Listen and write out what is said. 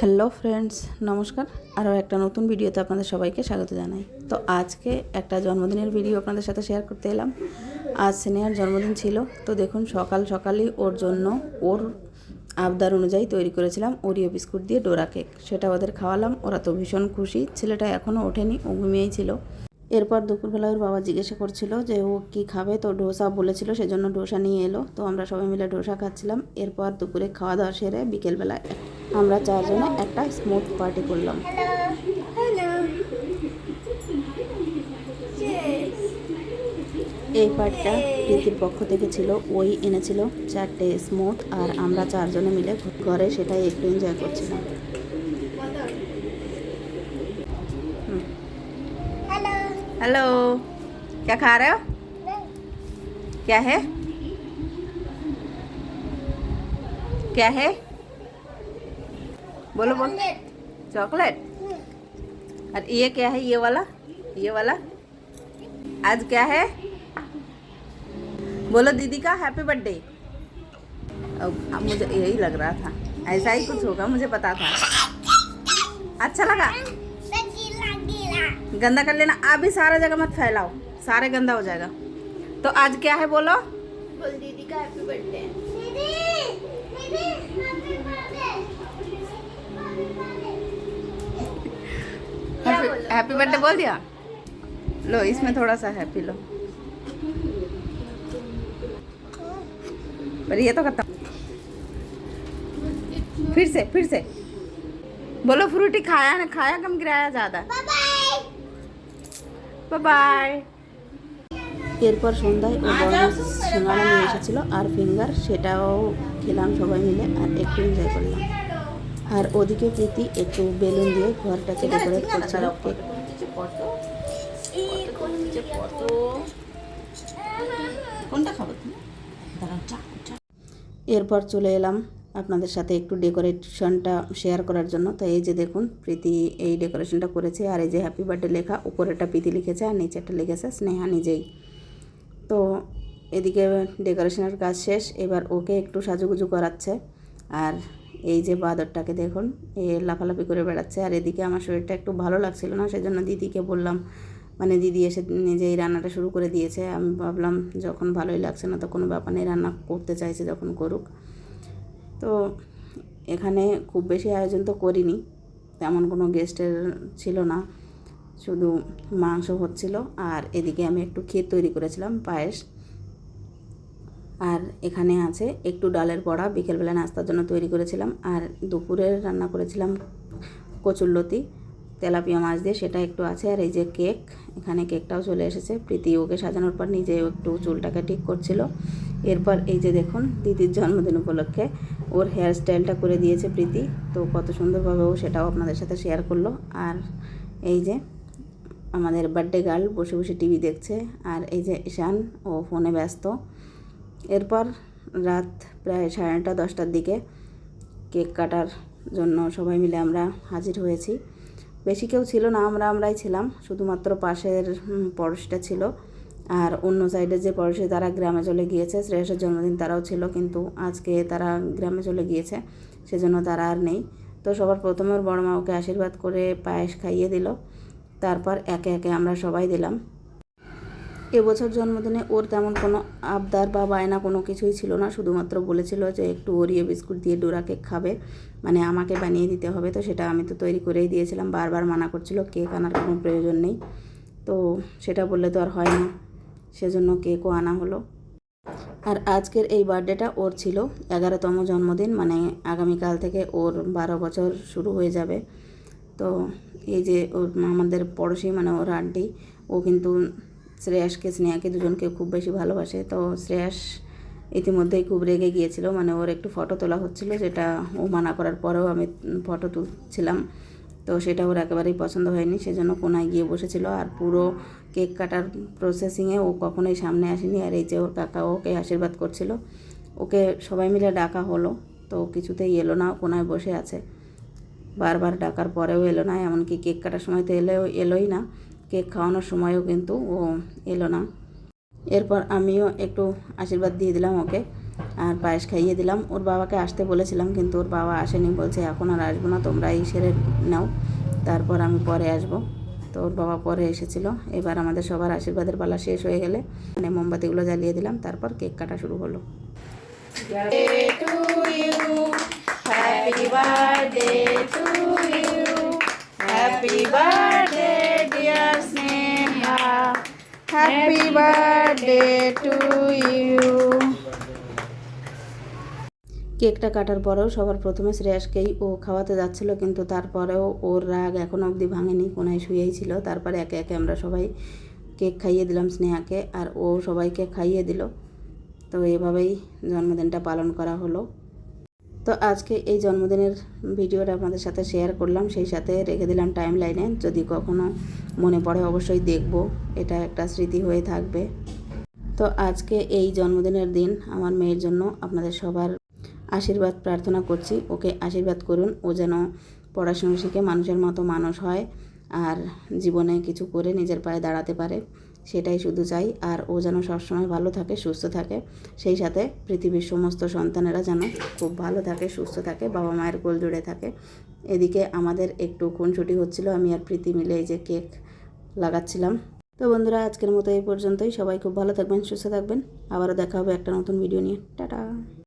Hello friends, নমস্কার। আরও একটা নতুন ভিডিওতে আপনাদের সবাইকে স্বাগত জানাই। তো আজকে একটা জন্মদিনের ভিডিও আপনাদের সাথে শেয়ার করতে এলাম। আজ সিনিয়র জন্মদিন ছিল, তো দেখুন সকাল সকালই ওর জন্য ওর আবদার অনুযায়ী তৈরি করেছিলাম ওরিও বিস্কুট দিয়ে ডোরা কেক। সেটা ওদের খাওয়ালাম, ওরা তো ভীষণ খুশি। ছেলেটা এখনও ওঠেনি, ও ঘুমিয়েই ছিল। এরপর দুপুরবেলা ওর বাবা জিজ্ঞাসা করছিল যে ও কি খাবে, তো ডোসা বলেছিল, সেজন্য ডোসা নিয়ে এলো। তো আমরা সবাই মিলে ডোসা খাচ্ছিলাম। এরপর দুপুরে খাওয়া দাওয়া সেরে বিকেলবেলা আমরা চারজনে একটা স্মুথ পার্টি করলাম। এই পার্টটা প্রীতির পক্ষ থেকে ছিল, ওই এনেছিল চারটে স্মুথ, আর আমরা চারজনে মিলে ঘরে সেটাই একটু এনজয় করছিলাম। हेलो। क्या खा रहे हो? क्या है? क्या है? बोलो बोलो। चॉकलेट। और ये क्या है? ये वाला? ये वाला? आज क्या है? बोलो दीदी का हैप्पी बर्थडे अब मुझे यही लग रहा था। ऐसा ही कुछ होगा मुझे पता था। अच्छा लगा। गंदा कर लेना। अभी सारा जगह मत फैलाओ। सारे गंदा हो जाएगा। तो आज क्या है बोलो? बोल दीदी का हैप्पी बर्थडे दीदी दीदी हैप्पी बर्थडे बोला? हैप्पी बर्थडे बोल। दिया। लो इसमें थोड़ा सा हैप्पी लो। पर ये तो खत्म। फिर से फिर से। बोलो फ्रूटी खाया ना खाया कम गिराया ज़्यादा। बाय बाय বাই এরপর সন্ধ্যায় ও বড় সিঙ্গারা নিয়ে এসেছিল আর ফিঙ্গার সেটাও খেলাম সবাই মিলে আর একটু এনজয় করলাম। আর ওদিকে প্রীতি একটু বেলুন দিয়ে ঘরটাকে ডেকোরেট করছিল। কেক কোনটা খাব এরপর চলে এলাম আপনাদের সাথে একটু ডেকোরেশনটা শেয়ার করার জন্য। তো এই যে দেখুন, প্রীতি এই ডেকোরেশনটা করেছে আর এই যে হ্যাপি বার্থডে লেখা উপরেটা প্রীতি লিখেছে আর নিচেরটা লিখেছে স্নেহা নিজেই। তো এদিকে ডেকোরেশনের কাজ শেষ, এবার ওকে একটু সাজুগুজু করাচ্ছে। আর এই যে বাদরটাকে দেখুন, এ লাফালাফি করে বেড়াচ্ছে। আর এদিকে আমার শরীরটা একটু ভালো লাগছিল না, সেজন্য দিদিকে বললাম মানে দিদি এসে নিজেই রান্নাটা শুরু করে দিয়েছে। আমি ভাবলাম, যখন ভালোই লাগছে না তো কোনো ব্যাপার নেই, রান্না করতে চাইছে যখন করুক। তো এখানে খুব বেশি আয়োজন তো করিনি, তেমন কোনো গেস্টের ছিল না, শুধু মাংস হচ্ছিল আর এদিকে আমি একটু ক্ষীর তৈরি করেছিলাম, পায়েস। আর এখানে আছে একটু ডালের বড়া, বিকেলবেলা নাস্তার জন্য তৈরি করেছিলাম আর দুপুরে রান্না করেছিলাম কচুরলতি তেলাপিয়া মাছ দিয়ে সেটা একটু আছে আর এই যে কেক এখানে কেকটাও চলে এসেছে। প্রীতি ওকে সাজানোর পর নিজেও একটু চুলটাকে ঠিক করছিল। এরপর এই যে দেখুন, দিদির জন্মদিন উপলক্ষে ওর হেয়ার স্টাইলটা করে দিয়েছে প্রীতি। তো কত সুন্দরভাবে ও সেটাও আপনাদের সাথে শেয়ার করল। আর এই যে আমাদের বার্থডে গার্ল বসে বসে টিভি দেখছে। আর এই যে ঈশান, ও ফোনে ব্যস্ত। এরপর রাত প্রায় সাড়ে নটা দশটার দিকে কেক কাটার জন্য সবাই মিলে আমরা হাজির হয়েছি। বেশি কেউ ছিল না, আমরা আমরাই ছিলাম। শুধুমাত্র পাশের পড়োশিটা ছিল। আর অন্য সাইডে যে পড়োশি তারা গ্রামে চলে গিয়েছে, শ্রেয়সের জন্মদিন তারাও ছিল, কিন্তু আজকে তারা গ্রামে চলে গিয়েছে, সেজন্য তারা আর নেই। তো সবার প্রথমে ওর বড় মা ওকে আশীর্বাদ করে পায়েস খাইয়ে দিল, তারপর একে একে আমরা সবাই দিলাম। এবছর জন্মদিনে ওর তেমন কোনো আবদার বা বায়না কোনো কিছুই ছিল না, শুধুমাত্র বলেছিল যে একটু ওরিয়ে বিস্কুট দিয়ে ডোরা কেক খাবে মানে আমাকে বানিয়ে দিতে হবে, তো সেটা আমি তো তৈরি করেই দিয়েছিলাম, বারবার মানা করছিল, কেক আনার কোনো প্রয়োজন নেই। তো সেটা বললে তো আর হয় না। সেজন্য কেকও আনা হলো। আর আজকের এই বার্থডেটা ওর ছিল। এগারোতম জন্মদিন মানে আগামীকাল থেকে ওর বারো বছর শুরু হয়ে যাবে। তো এই যে ওর আমাদের পড়োশি মানে ওর আন্টি, ও কিন্তু শ্রেয়াসকে, স্নেহাকে দুজনকে খুব বেশি ভালোবাসে। তো শ্রেয়াস ইতিমধ্যেই খুব রেগে গিয়েছিল মানে ওর একটু ফটো তোলা হচ্ছিল, যেটা ও মানা করার পরেও আমি ফটো তুলছিলাম। তো সেটা ওর একেবারেই পছন্দ হয়নি সেজন্য কোনায় গিয়ে বসেছিল আর পুরো কেক কাটার প্রসেসিংয়ে ও কখনোই সামনে আসেনি আর এই যে ওর কাকা ওকে আশীর্বাদ করছিল, ওকে সবাই মিলে ডাকা হলো, তো কিছুতেই এলো না কোনায় বসে আছে। বারবার ডাকার পরেও এলো না, এমনকি কেক কাটার সময় তো এলেও, এলোই না, কেক খাওয়ানোর সময়ও কিন্তু ও এলো না। এরপর আমিও একটু আশীর্বাদ দিয়ে দিলাম ওকে আর পায়েস খাইয়ে দিলাম। ওর বাবাকে আসতে বলেছিলাম, কিন্তু ওর বাবা আসেনি। বলছে, এখন আর আসব না তোমরা এই সেরে নাও। তারপর আমি পরে আসব। তো ওর বাবা পরে এসেছিল। এবার আমাদের সবার আশীর্বাদের পালা শেষ হয়ে গেলে মানে মোমবাতিগুলো জ্বালিয়ে দিলাম। তারপর কেক কাটা শুরু হলো। হ্যাপি বার্থডে টু ইউ কেকটা কাটার পরেও সবার প্রথমে শ্রেয়াসকেই ও খাওয়াতে যাচ্ছিল, কিন্তু তারপরেও ওর রাগ এখনও অবধি ভাঙেনি, কোনায় শুয়েই ছিল। তারপরে একে একে আমরা সবাই কেক খাইয়ে দিলাম স্নেহাকে, আর ও সবাইকে খাইয়ে দিল। তো এভাবেই জন্মদিনটা পালন করা হলো। তো আজকে এই জন্মদিনের ভিডিওটা আপনাদের সাথে শেয়ার করলাম। সেই সাথে রেখে দিলাম টাইম লাইনে যদি কখনো মনে পড়ে, অবশ্যই দেখব। এটা একটা স্মৃতি হয়ে থাকবে। তো আজকে এই জন্মদিনের দিন আমার মেয়ের জন্য আপনাদের সবার আশীর্বাদ প্রার্থনা করছি। ওকে আশীর্বাদ করুন। ও যেন পড়াশুনো শিখে মানুষের মতো মানুষ হয় আর জীবনে কিছু করে নিজের পায়ে দাঁড়াতে পারে, সেটাই শুধু চাই। আর ও যেন সবসময় ভালো থাকে, সুস্থ থাকে, সেই সাথে পৃথিবীর সমস্ত সন্তানেরা যেন খুব ভালো থাকে, সুস্থ থাকে, বাবা মায়ের কোল জুড়ে থাকে। এদিকে আমাদের একটু খুনছুটি হচ্ছিল, আমি আর প্রীতি মিলে এই যে কেক লাগাচ্ছিলাম। তো বন্ধুরা, আজকের মতো এই পর্যন্তই। সবাই খুব ভালো থাকবেন, সুস্থ থাকবেন। আবারও দেখা হবে একটা নতুন ভিডিও নিয়ে। টাটা!